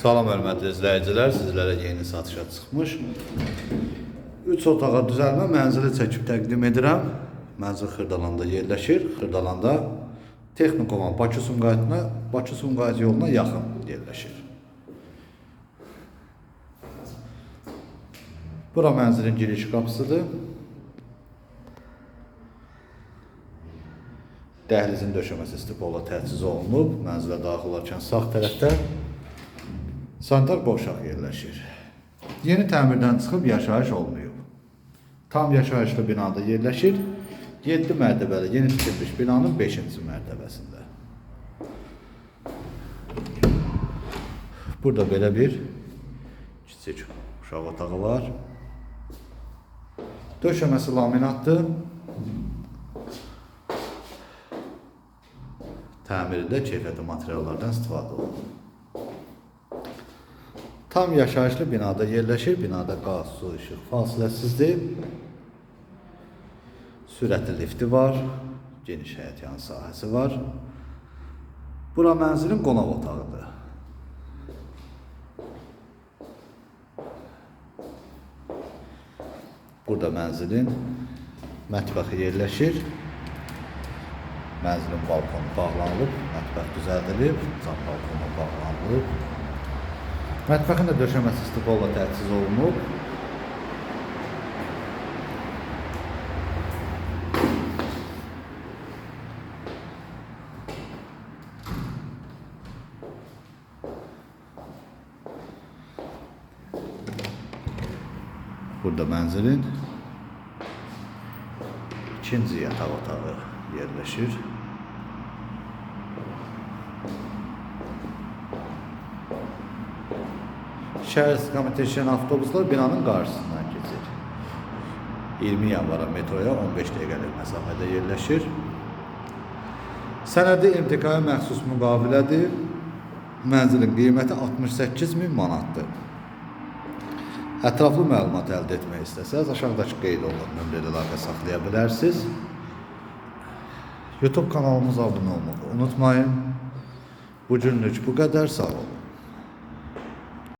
Salam hörmətli izləyicilər, sizlərə yeni satışa çıxmış 3 otağa düzəlmə mənzili çəkib təqdim edirəm. Mənzil Xırdalanda yerləşir. Xırdalanda Texnikoman Bakı Sumqayıtına, Bakı Sumqayıt yoluna yaxın yerləşir. Bura mənzilin giriş qapısıdır. Dəhlizin döşəməsi stipolla təchiz olunub. Mənzilə daxil olarkən sağ tərəfdə sanitar boşaq yerləşir. Yeni təmirdən çıxıb yaşayış olmayıb. Tam yaşayışlı binada yerləşir. 7 mərtəbəli yeni tikilmiş binanın 5-ci mərtəbəsində. Burada belə bir kiçik uşaq otağı var. Döşəməsi laminatdır. Təmirində keyfiyyətli materiallardan istifadə olunur. Tam yaşayışlı binada yerləşir. Binada qaz, su, işıq fasiləsizdir. Sürətli lifti var. Geniş həyətyan sahəsi var. Bura mənzilin qonaq otağıdır. Burada mənzilin mətbəxi yerləşir. Mənzilin balkonu bağlanılıb, mətbəx düzəldilib, cam balkonu bağlanılıb. Mətbəxin də döşəməsi stipolla təchiz olunub. Burada mənzilin ikinci yataq otağı yerləşir. Şəhər istiqamətə işləyən avtobuslar binanın qarşısından keçir. 20 yanvara metroya 15 dəqiqəlik məsafədə yerləşir. Sənədi MTK-ya məxsus müqavilədir. Mənzilin qiyməti 68 min manatdır. Ətraflı məlumat əldə etmək istəsəz, aşağıdakı qeyd olunan nömrədə əlaqə saxlaya bilərsiniz. YouTube kanalımıza abunə olmağı unutmayın. Bu günlük bu qədər sağ olun.